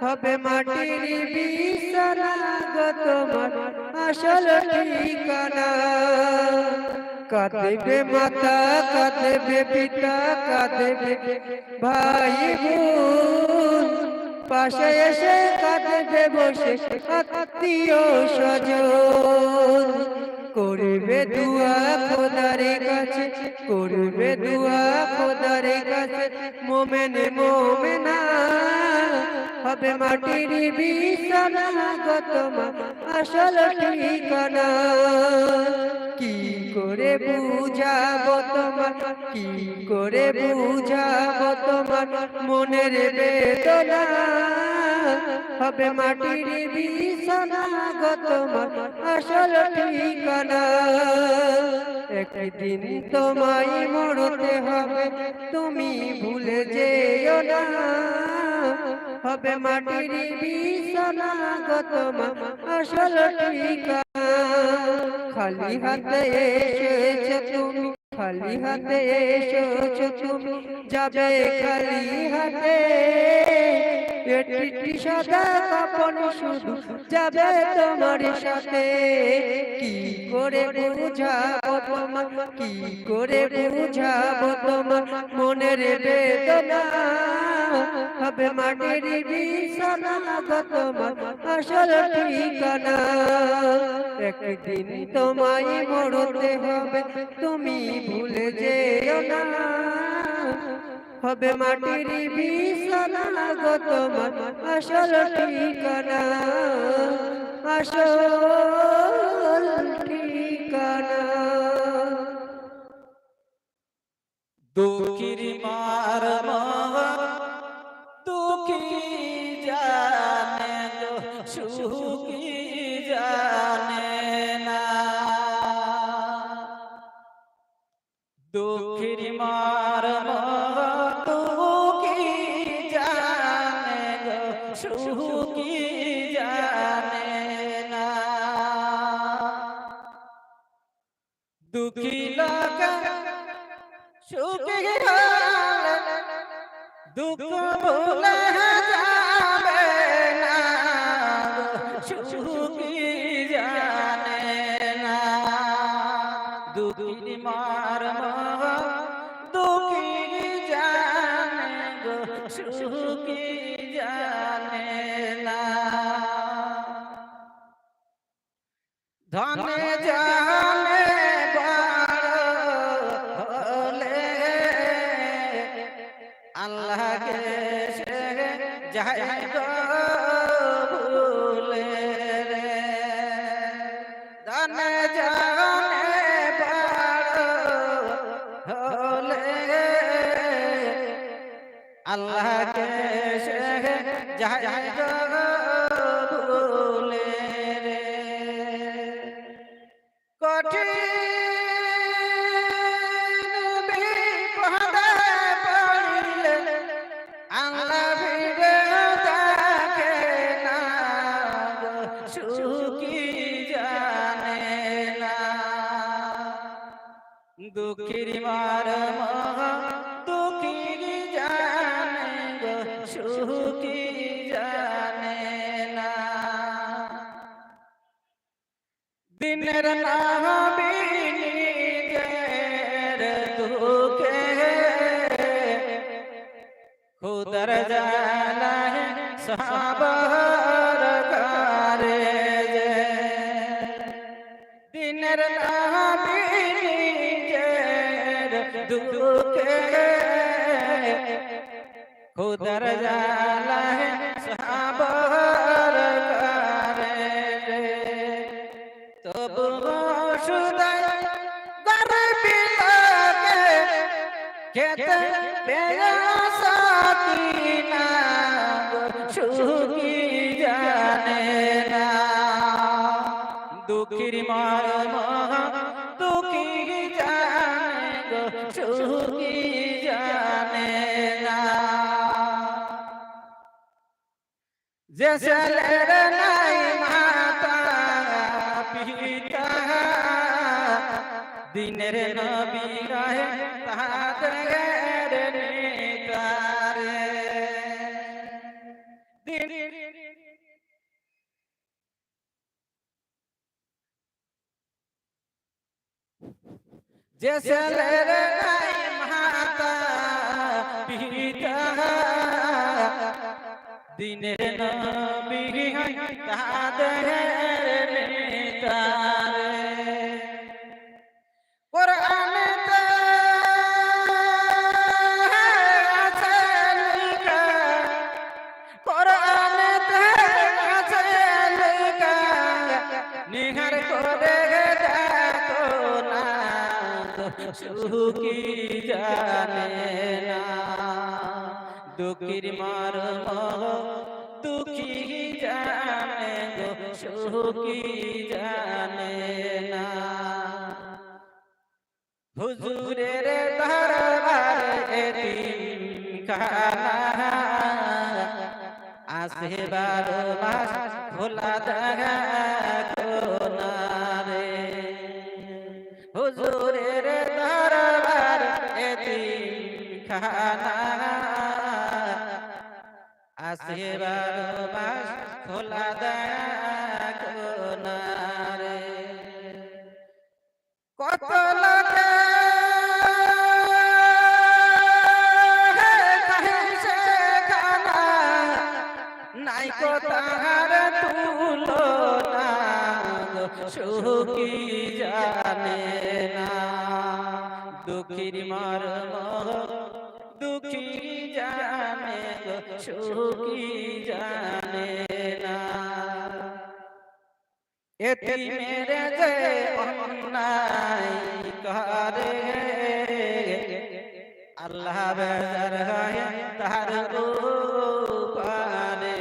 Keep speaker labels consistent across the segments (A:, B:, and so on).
A: হবে মাটির বিছানা তোমার। আসল ঠিকানা। কাঁদবে মাতা, কাঁদবে পিতা, কাঁদবে ভাই বোন। পাশে এসে কাঁদবে, বসে আত্মীয় স্বজন। করবে দুয়া খোদারে কাছে, করবে দুয়া খোদারে কাছে। মোমেনে, মোমেনা হবে মাটির বিছানা আসল ঠিকানা। কি করে বুঝাবো তোমার, কি করে বুঝাবো তোমার মনের বেদনা? হবে মাটির বিছানা আসল ঠিকানা। একদিন তোমায় মরতে হবে, তুমি ভুলে যেও না। হবে মাটির বিছানা গত আসল খালি হাতে এসেছ তুমি। খালি হাতে এসেছ তুমি। যাবে খালি হাতে। এটি সাদা কাপন শুধু যাবে তোমার সাথে। কি করে বুঝাবো তোমার কি করে বুঝাবো তোমার মনের বেদনা। হবে মাটির আসল ঠিকানা। একদিন তোমায় মরতে হবে, তুমি ভুলে যেও না। হবে মাটির বিছানা আসল ঠিকানা। আসল ঠিকানা।
B: দুঃখীর মার দুঃখীর মার দুঃখী জানে গো? সুখী জানে না? দুঃখী লাগা সুখী দুঃখ ভুলে দুঃখী মার দুঃখী ভুলে রে কঠিন দুঃখীর মার দুঃখীর জানে গো সুখী খুদর জানায় সাবর করে যে। দিনের নামে নিজের দুঃখে। খুদর জানায় খেতে বেয়াসাতি না গো সুখী জানে না দুঃখীর মর্ম, দুঃখী জানে গো সুখী জানে না যে ছেলের দিনের নবী রহে তাদের দিনের নবী তাদের নেতারে দুঃখীর মর্ম, দুঃখী জানে গো, সুখী জানে না। হুজুরের দরবার মাস খোলা দেখো হুজুরের দরবার এতিম খানা আসে বারো মাস খোলা দেখো না রে। কত খানা নাই সুখী জানে দুঃখী জানে সুখী জানে না। এতিমের যে অন্যায় করে। আল্লাহ বেজার হয় তার উপরে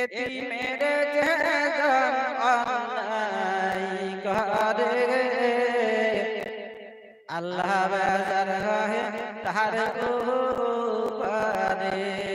B: এতিমের যে উপরে